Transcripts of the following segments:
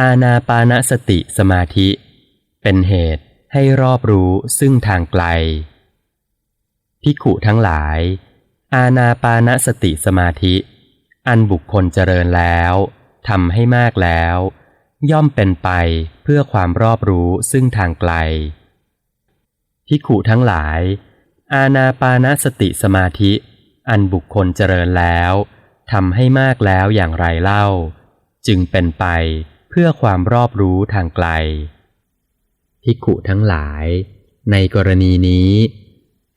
อาณาปานสติสมาธิ เป็นเหตุให้รอบรู้ซึ่งทางไกลภิขุทั้งหลาย อาณาปานสติสมาธิ อันบุคคลเจริญแล้วทำให้มากแล้ว ย่อมเป็นไปเพื่อความรอบรู้ซึ่งทางไกลภิขุทั้งหลาย อาณาปานสติสมาธิ อันบุคคลเจริญแล้วทำให้มากแล้วอย่างไรเล่า จึงเป็นไป เพื่อความรอบรู้ทางไกลภิกขุทั้งหลาย ในกรณีนี้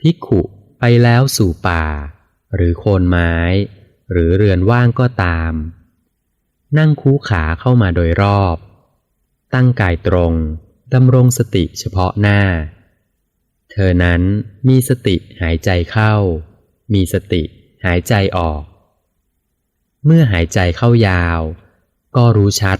ภิกขุไปแล้วสู่ป่า หรือโคนไม้ หรือเรือนว่างก็ตาม นั่งคูขาเข้ามาโดยรอบ ตั้งกายตรงดำรงสติเฉพาะหน้า เธอนั้นมีสติหายใจเข้า มีสติหายใจออก เมื่อหายใจเข้ายาว ก็รู้ชัด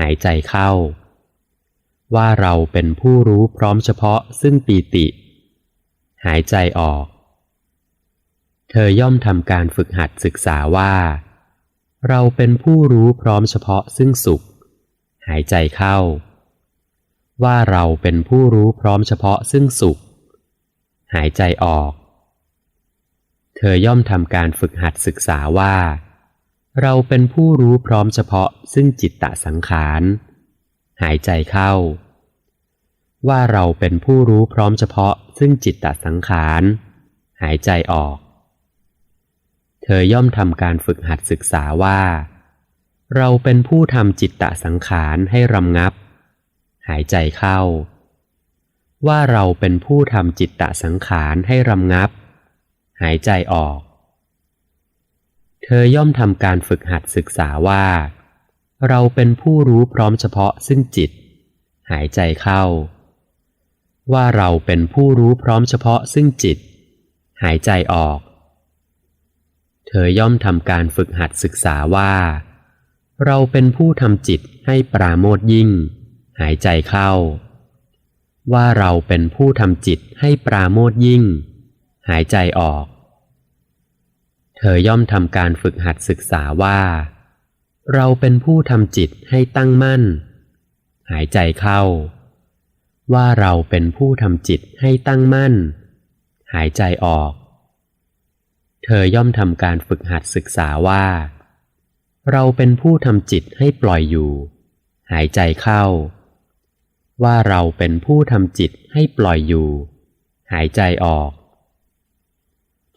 หายใจเข้า ว่าเราเป็นผู้รู้พร้อมเฉพาะซึ่งปีติ หายใจออก เธอย่อมทำการฝึกหัดศึกษาว่า เราเป็นผู้รู้พร้อมเฉพาะซึ่งสุข หายใจเข้า ว่าเราเป็นผู้รู้พร้อมเฉพาะซึ่งสุข หายใจออก เธอย่อมทำการฝึกหัดศึกษาว่า เราเป็นผู้รู้พร้อมเฉพาะซึ่งจิตตสังขาร หายใจเข้า ว่าเราเป็นผู้รู้พร้อมเฉพาะซึ่งจิตตสังขาร หายใจออก เธอย่อมทำการฝึกหัดศึกษาว่า เราเป็นผู้ทำจิตตสังขารให้รำงับ หายใจเข้า ว่าเราเป็นผู้ทำจิตตสังขารให้รำงับ หายใจออก เธอย่อมทำการฝึกหัดศึกษาว่า เราเป็นผู้รู้พร้อมเฉพาะซึ่งจิต หายใจเข้า ว่าเราเป็นผู้รู้พร้อมเฉพาะซึ่งจิต หายใจออก เธอย่อมทำการฝึกหัดศึกษาว่า เราเป็นผู้ทำจิตให้ปราโมทยิ่ง หายใจเข้า ว่าเราเป็นผู้ทำจิตให้ปราโมทยิ่ง หายใจออก ธอย่อมทำการฝึกหัดศึกษาว่า เราเป็นผู้ทำจิตให้ตั้งมั่น หายใจเข้า ว่าเราเป็นผู้ทำจิตให้ตั้งมั่น หายใจออก เธอย่อมทำการฝึกหัดศึกษาว่า เราเป็นผู้ทำจิตให้ปล่อยอยู่ หายใจเข้า ว่าเราเป็นผู้ทำจิตให้ปล่อยอยู่ หายใจออก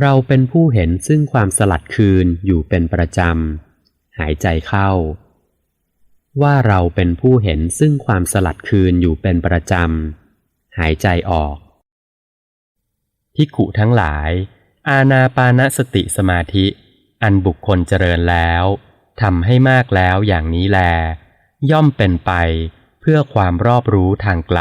เราเป็นผู้เห็นซึ่งความสลัดคืนอยู่เป็นประจำ หายใจเข้า ว่าเราเป็นผู้เห็นซึ่งความสลัดคืนอยู่เป็นประจำ หายใจออกพิกขุทั้งหลาย อาณาปานสติสมาธิ อันบุคคลเจริญแล้วทำให้มากแล้วอย่างนี้แล ย่อมเป็นไปเพื่อความรอบรู้ทางไกล